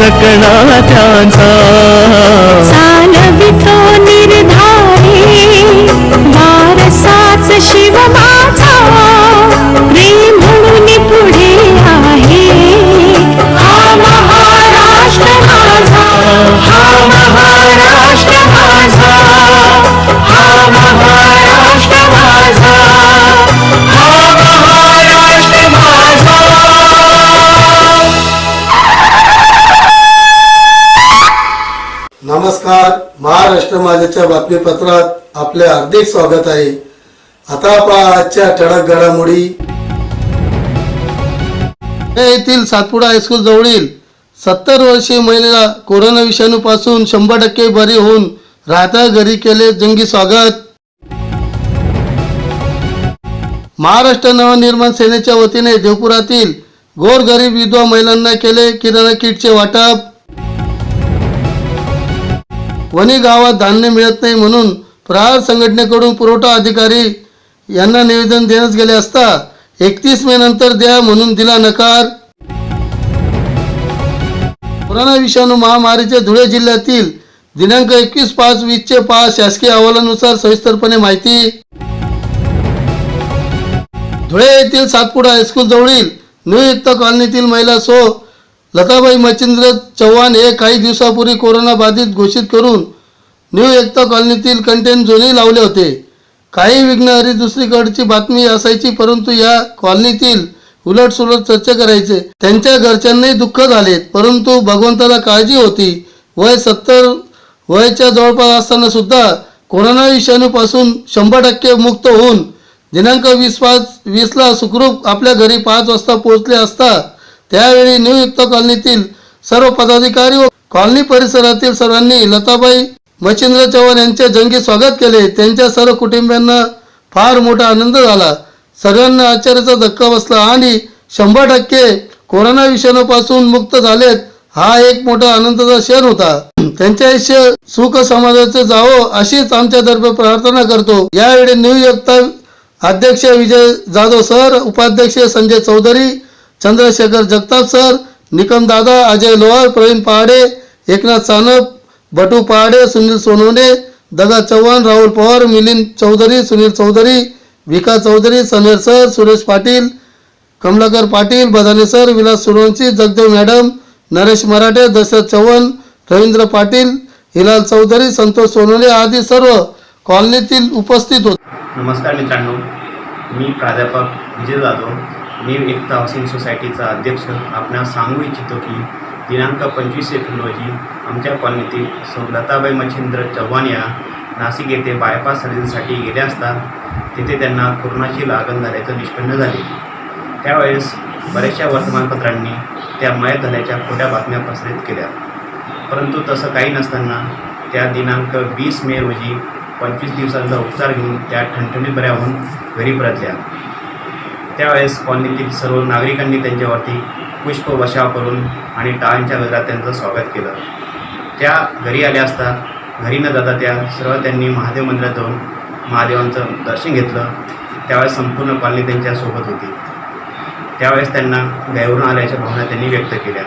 इतिहास त्यांचा. चालवितो निर्धारी वारसाच शिवमा महाराष्ट्र माझ्याच्या बातमीपत्रात आपले हार्दिक स्वागत आहे. आता पहा आजच्या ठळक घडामोडी. येथील सातपुडा हायस्कूल जवळील सत्तर वर्षीय महिलेला कोरोना विषाणू पासून शंभर टक्के बरी होऊन राहता घरी केले जंगी स्वागत. महाराष्ट्र नवनिर्माण सेनेच्या वतीने देवपुरातील गोरगरीब विधवा महिलांना केले किराणा किटचे वाटप. वणी गावात धान्य मिळत नाही म्हणून प्रहार संघटनेकडून पुरवठा अधिकारी यांना निवेदन देण्यात गेले असता एकतीस मे नंतर द्या म्हणून दिला नकार. कोरोना विषाणू महामारीच्या धुळे जिल्ह्यातील दिनांक एकवीस पाच वीसचे पाच शासकीय अहवालानुसार सविस्तरपणे माहिती. धुळे येथील सातपुडा हायस्कूल जवळील नियुक्त कॉलनीतील महिला सो लताबाई मच्छिंद्र चव्हाण हे काही दिवसापूर्वी कोरोना बाधित घोषित करून न्यू एकता कॉलनीतील कंटेन झोनही लावले होते. काही विघ्नहरी दुसरीकडची बातमी असायची परंतु या कॉलनीतील उलट सुलट चर्चा करायचे. त्यांच्या घरच्यांनाही दुःख झाले परंतु भगवंताला काळजी होती. वय सत्तर वयाच्या जवळपास असताना सुद्धा कोरोना विषाणूपासून शंभर टक्के मुक्त होऊन दिनांक वीस पाच वीसला सुखरूप आपल्या घरी पाच वाजता पोहोचले असता त्यावेळी नियुक्त कॉलनीतील सर्व पदाधिकारी व कॉलनी परिसरातील सर्वांनी लताबाई मच्छिंद्र चव्हाण यांचे जंगी स्वागत केले. त्यांच्या सर्व कुटुंबियांना फार मोठा आनंद झाला. सर्वांना आश्चर्याचा धक्का बसला आणि शंभर टक्के कोरोना विषाणूपासून मुक्त झालेत हा एक मोठा आनंदाचा क्षण होता. त्यांचे आयुष्य सुख समाजाचे जावो अशीच आमच्या तर्फे प्रार्थना करतो. यावेळी नियुक्त अध्यक्ष विजय जाधव सर उपाध्यक्ष संजय चौधरी चंद्रशेखर जगताप सर निकम दादा अजय लोहार प्रवीण पहाडे एकनाथ सानप बटू Pahade Sunil Sonawane Daga Chavan Rahul Pawar Milind Chaudhari Sunil Chaudhari Vikas Chaudhari Samir sir Suresh Patil Kamlakar Patil Badane sir Vilas Survanshi Jagdev madam Naresh Marathe Dashrath Chavan Ravindra Patil Hilal Chaudhari Santosh Sonawane आदी सर्व कॉलनीतील उपस्थित होते. नमस्कार मित्रांनो मी प्राध्यापक Vijay Jadhav new Ekta housing सोसायटीचा अध्यक्ष आपणास सांगू इच्छितो की दिनांक पंचवीस एप्रिल रोजी आमच्या कॉलनीतील सौ लताबाई मच्छिंद्र चव्हाण या नाशिक येथे बायपास सर्जनसाठी गेल्या असता तिथे त्यांना कोरोनाची लागण झाल्याचं निष्पन्न झाले. त्यावेळेस बऱ्याचशा वर्तमानपत्रांनी त्या मयत झाल्याच्या खोट्या बातम्या प्रसारित केल्या परंतु तसं काही नसताना त्या दिनांक वीस मे रोजी पंचवीस दिवसांचा उपचार घेऊन त्या ठणठणी बऱ्या होऊन घरी परतल्या. त्यावेळेस कॉलनीतील सर्व नागरिकांनी त्यांच्यावरती पुष्प करून आणि टाळांच्या गजरात त्यांचं स्वागत केलं. त्या घरी आल्या असता घरी न जाता त्या सर्व त्यांनी महादेव मंदिरात जाऊन महादेवांचं दर्शन घेतलं. त्यावेळेस संपूर्ण कॉलनी त्यांच्यासोबत होती. त्यावेळेस त्यांना गायवरून आल्याच्या भावना त्यांनी व्यक्त केल्या.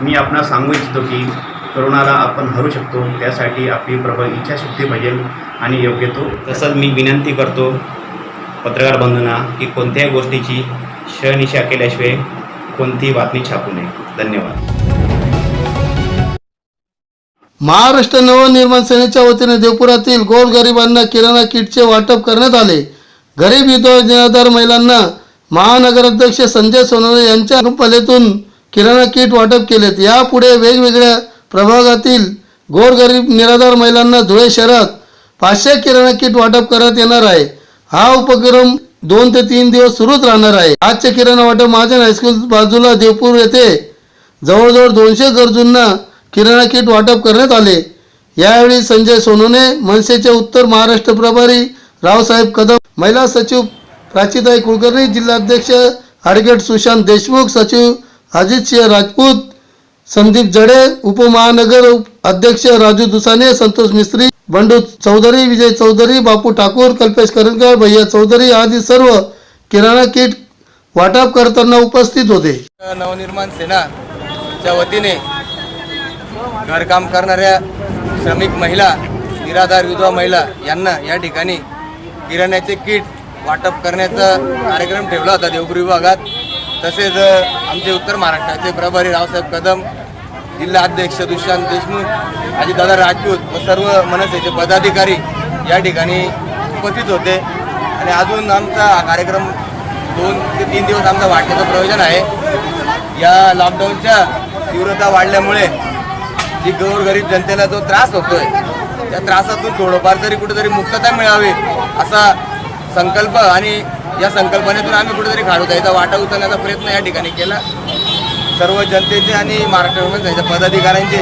मी आपणास सांगू इच्छितो की करोनाला आपण हरू शकतो. त्यासाठी आपली प्रबळ इच्छाशक्ती पाहिजे आणि योग्य तो. तसंच मी विनंती करतो पत्रकार बंधूंना की कोणत्याही गोष्टीची शहनिशा केल्याशिवाय कोणतीही बातमी छापू नये. धन्यवाद. महाराष्ट्र नवनिर्माण सेनेच्या वतीने देवपुरातील गोरगरिबांना किराणा किटचे वाटप करण्यात आले. गरीब विधवा निराधार महिलांना महानगराध्यक्ष संजय सोनवणे यांच्या अनुपालेतून किराणा किट वाटप केलेत. यापुढे वेगवेगळ्या प्रभागातील गोरगरीब निराधार महिलांना धुळे शहरात पाचशे किराणा किट वाटप करण्यात येणार आहे. हा उपक्रम दोन ते तीन दिवस सुरूच राहणार आहे. आजचे किराणा वाटप महाजन हायस्कूल बाजूला देवपूर येथे जवळजवळ दोनशे गरजूंना किराणा किट वाटप करण्यात आले. यावेळी संजय सोनोने मनसेचे उत्तर महाराष्ट्र प्रभारी रावसाहेब कदम महिला सचिव प्राचीताई कुलकर्णी जिल्हाध्यक्ष अॅडव्होकेट सुशांत देशमुख सचिव अजित सिंह राजपूत संदीप जडे उपमहानगर अध्यक्ष राजू दुसाने संतोष मिस्त्री बंडू चौधरी विजय चौधरी बापू ठाकूर कल्पेश करंदकर भैया चौधरी आदी सर्व किराणा किट वाटप करताना उपस्थित होते. नवनिर्माण सेनाच्या वतीने घरकाम करणाऱ्या श्रमिक महिला निराधार विधवा महिला यांना या ठिकाणी किराण्याचे किट वाटप करण्याचा कार्यक्रम ठेवला होता देवगुरी विभागात. तसेच आमचे उत्तर महाराष्ट्राचे प्रभारी रावसाहेब कदम जिल्हा अध्यक्ष दुष्यंत देशमुख अजितदादा राजपूत व सर्व मनसेचे पदाधिकारी या ठिकाणी उपस्थित होते. आणि अजून आमचा हा कार्यक्रम दोन ते तीन दिवस आमचा वाटण्याचं प्रयोजन आहे. या लॉकडाऊनच्या तीव्रता वाढल्यामुळे जी गोरगरीब जनतेला जो त्रास होतोय त्या त्रासातून थोडंफार तरी कुठेतरी मुक्तता मिळावी असा संकल्प आणि या संकल्पनेतून आम्ही कुठेतरी खाडूताईचा वाटा उचलण्याचा प्रयत्न या ठिकाणी केला. सर्व जनतेचे आणि महाराष्ट्र पदाधिकाऱ्यांचे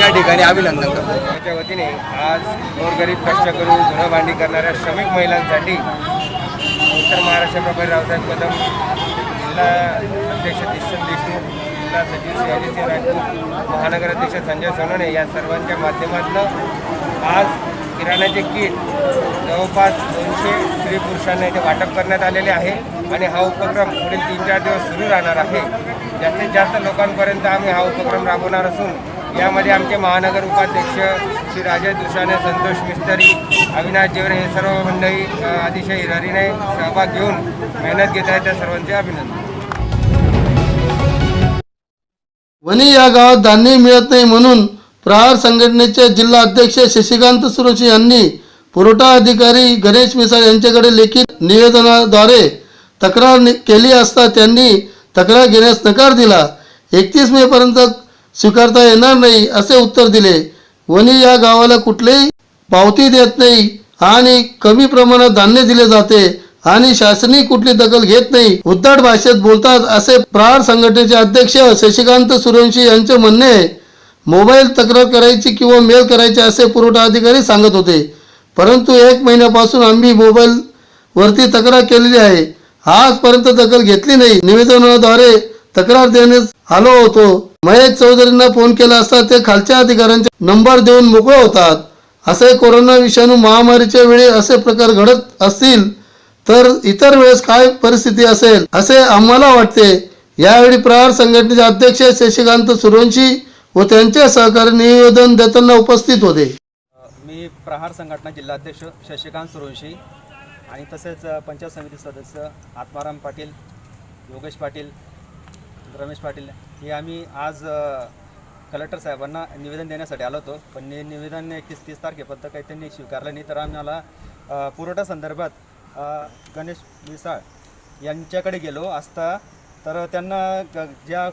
या ठिकाणी अभिनंदन करतो. त्याच्या वतीने आज गोरगरीब कष्टकरू धुणं भांडी करणाऱ्या श्रमिक महिलांसाठी उत्तर महाराष्ट्र प्रभारी रावसाहेब कदम जिल्हा अध्यक्ष दिशन देशमुख जिल्हा सचिव सिंह राजपूत महानगर अध्यक्ष संजय सोनवणे या सर्वांच्या माध्यमातून आज किराण्याचे किट जवळपास दोनशे स्त्री पुरुषांना इथे वाटप करण्यात आलेले आहे आणि हा उपक्रम पुढील तीन चार दिवस सुरू राहणार आहे. जास्तीत जास्त लोकांपर्यंत आम्ही हा उपक्रम राबवणार असून यामध्ये आमचे महानगर उपाध्यक्ष श्री राजेश दुशाने संतोष मिस्तरी अविनाश जेवरे हे सर्व मंडळी अतिशय हिरारीने सहभाग घेऊन मेहनत घेत आहेत. त्या सर्वांचे अभिनंदन. वणी या गावात धान्य मिळत नाही म्हणून प्रहार संघटनेचे जिल्हा अध्यक्ष शशिकांत सुरोशी यांनी पुरवठा अधिकारी गणेश मिसाळ यांच्याकडे लिखित निवेदनाद्वारे तक्रार केली असता त्यांनी तक्रार घेण्यास नकार दिला. एकतीस मे पर्यंत स्वीकारता येणार नाही असे उत्तर दिले. वणी या गावाला कुठलेही पावती देत नाही आणि कमी प्रमाणात धान्य दिले जाते आणि शासनही कुठली दखल घेत नाही. उद्धट भाषेत बोलतात असे प्रहार संघटनेचे अध्यक्ष शशिकांत सूर्यवंशी यांचे म्हणणे मोबाईल तक्रार करायची किंवा मेल करायची असे पुरवठा अधिकारी सांगत होते. परंतु एक महिन्यापासून आम्ही मोबाईलवरती तक्रार केलेली आहे. आजपर्यंत दखल घेतली नाही. निवेदनाद्वारे तक्रार देण्यास आलो होतो. महेश चौधरींना फोन केला असता ते खालच्या अधिकाऱ्यांचे नंबर देऊन मोकळे होतात. असे कोरोना विषाणू महामारीच्या वेळी असे प्रकार घडत असतील तर इतर वेळेस काय परिस्थिती असेल असे आम्हाला वाटते. यावेळी प्रहार संघटनेचे अध्यक्ष शशिकांत सुरवंशी व त्यांचे सहकारी निवेदन देताना उपस्थित होते. प्रहार संघटना जिल्हाध्यक्ष शशिकांत सुरवंशी आणि तसेच पंचायत समिती सदस्य आत्माराम पाटील योगेश पाटील रमेश पाटील हे आम्ही आज कलेक्टर साहेबांना निवेदन देण्यासाठी आलो होतो. पण निवेदन एकतीस तीस तारखेपर्यंत काही त्यांनी स्वीकारलं नाही. तर आम्हाला पुरवठा संदर्भात गणेश मिसाळ यांच्याकडे गेलो असता. तर त्यांना ज्या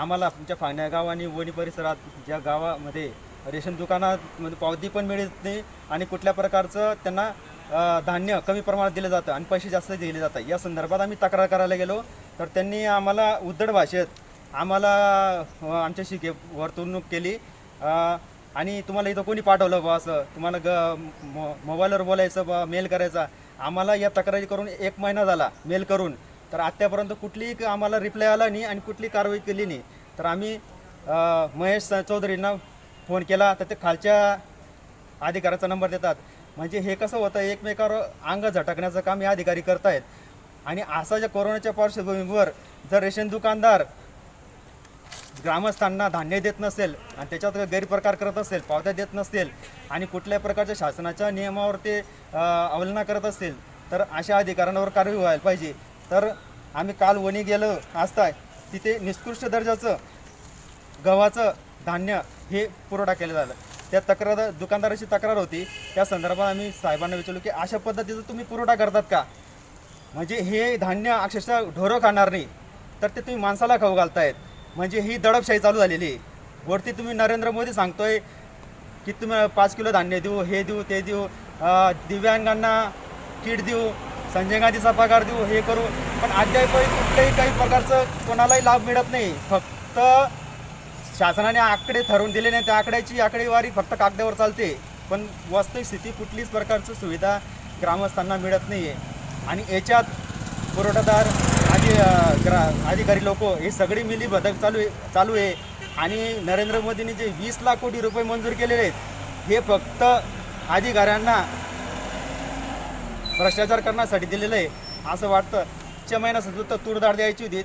आम्हाला आमच्या फाण्या गाव आणि वणी परिसरात ज्या गावामध्ये रेशन दुकानामध्ये म्हणजे पावती पण मिळत नाही आणि कुठल्या प्रकारचं त्यांना धान्य कमी प्रमाणात दिलं जातं आणि पैसे जास्त दिले जातात. या संदर्भात आम्ही तक्रार करायला गेलो. तर त्यांनी आम्हाला उद्धड भाषेत आम्हाला आमच्याशी घे वर्तवणूक केली. आणि तुम्हाला इथं कोणी पाठवलं बा असं? तुम्हाला ग मो मोबाईलवर बोलायचं बा मेल करायचा? आम्हाला या तक्रारी करून एक महिना झाला मेल करून. तर आत्तापर्यंत कुठलीही आम्हाला रिप्लाय आला नाही आणि कुठली कारवाई केली नाही. तर आम्ही महेश चौधरींना फोन केला तर ते खालच्या अधिकाऱ्याचा नंबर देतात. म्हणजे हे कसं होतं एकमेकावर अंग झटकण्याचं काम हे अधिकारी करतायत. आणि असा ज्या कोरोनाच्या पार्श्वभूमीवर जर रेशन दुकानदार ग्रामस्थांना धान्य देत नसेल आणि त्याच्यात गैरप्रकार करत असेल पावत्या देत नसेल आणि कुठल्याही प्रकारच्या शासनाच्या नियमावर ते अवलंबना अवलना करत असतील तर अशा अधिकाऱ्यांवर कारवाई व्हायला पाहिजे. तर आम्ही काल वणी गेलो असता तिथे निष्कृष्ट दर्जाचं गव्हाचं धान्य हे पुरवठा केलं झाला त्या तक्रार दुकानदाराची तक्रार होती. त्या संदर्भात आम्ही साहेबांना विचारलो की अशा पद्धतीचा तुम्ही पुरवठा करतात का? म्हणजे हे धान्य अक्षरशः ढोरं खाणार नाही. तर ते तुम्ही माणसाला खाऊ घालतायत. म्हणजे ही दडपशाही चालू झालेली आहे. वरती तुम्ही नरेंद्र मोदी सांगतोय की तुम्ही पाच किलो धान्य देऊ हे देऊ ते देऊ दिव्यांगांना किट देऊ संजय गांधीचा पगार देऊ हे करू. पण अद्याप कुठल्याही काही प्रकारचं कोणालाही लाभ मिळत नाही. फक्त शासनाने आकडे ठरवून दिले नाही. त्या आकड्याची आकडेवारी फक्त कागदावर चालते. पण वास्तविक स्थिती कुठलीच प्रकारची सुविधा ग्रामस्थांना मिळत नाही आहे आणि याच्यात पुरवठादार आधी ग्रा अधिकारी लोक हे सगळी मिली बदक चालू आहे चालू आहे. आणि नरेंद्र मोदींनी जे वीस लाख कोटी रुपये मंजूर केलेले आहेत हे फक्त अधिकाऱ्यांना भ्रष्टाचार करण्यासाठी दिलेलं आहे. असं वाटतं. च्या महिन्यात सुद्धा तूर द्यायची होती.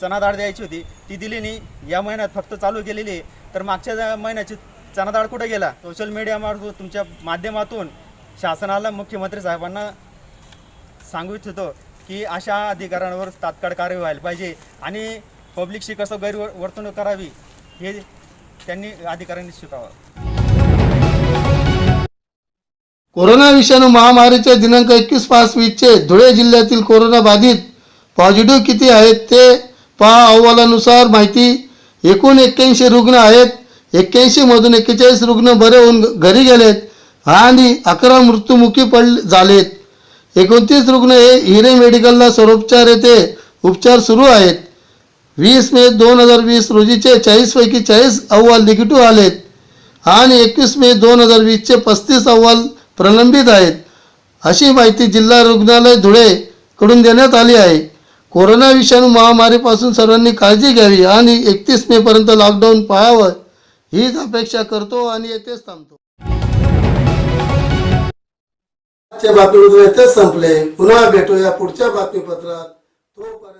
चणा डाळ द्यायची होती ती दिली नाही. या महिन्यात फक्त चालू केलेली आहे. तर मागच्या महिन्याची चणा डाळ कुठे गेला? सोशल मीडियामार्फत तुमच्या माध्यमातून शासनाला मुख्यमंत्री साहेबांना सांगू इच्छितो की अशा अधिकाऱ्यांवर तात्काळ कार्य व्हायला पाहिजे आणि पब्लिकशी कसं गैरवर्तणूक करावी हे त्यांनी अधिकाऱ्यांनी शिकावं. कोरोना विषाणू महामारीचे दिनांक एकवीस पाच वीसचे धुळे जिल्ह्यातील कोरोना बाधित पॉझिटिव्ह किती आहेत ते पहा अहवालानुसार माहिती. एकूण एक्क्याऐंशी रुग्ण आहेत. एक्क्याऐंशीमधून एक्केचाळीस रुग्ण बरे होऊन घरी गेलेत आणि अकरा मृत्युमुखी पड झालेत. एकोणतीस रुग्ण हे हिरे मेडिकलला सर्वोपचार येथे उपचार सुरू आहेत. वीस मे दोन हजार वीस रोजीचे चाळीसपैकी चाळीस अहवाल निगेटिव्ह आलेत आणि एकवीस मे दोन हजार वीसचे पस्तीस अहवाल प्रलंबित आहेत. अशी माहिती जिल्हा रुग्णालय धुळेकडून देण्यात आली आहे. कोरोना विषाणू महामारीपासून सर्वांनी काळजी घ्यावी आणि एकतीस मे पर्यंत लॉकडाऊन पाळावं हीच अपेक्षा करतो आणि येथेच थांबतो. आजचे बातमीपत्र येथेच संपले. पुन्हा भेटूया पुढच्या बातमीपत्रात. तोपर्यंत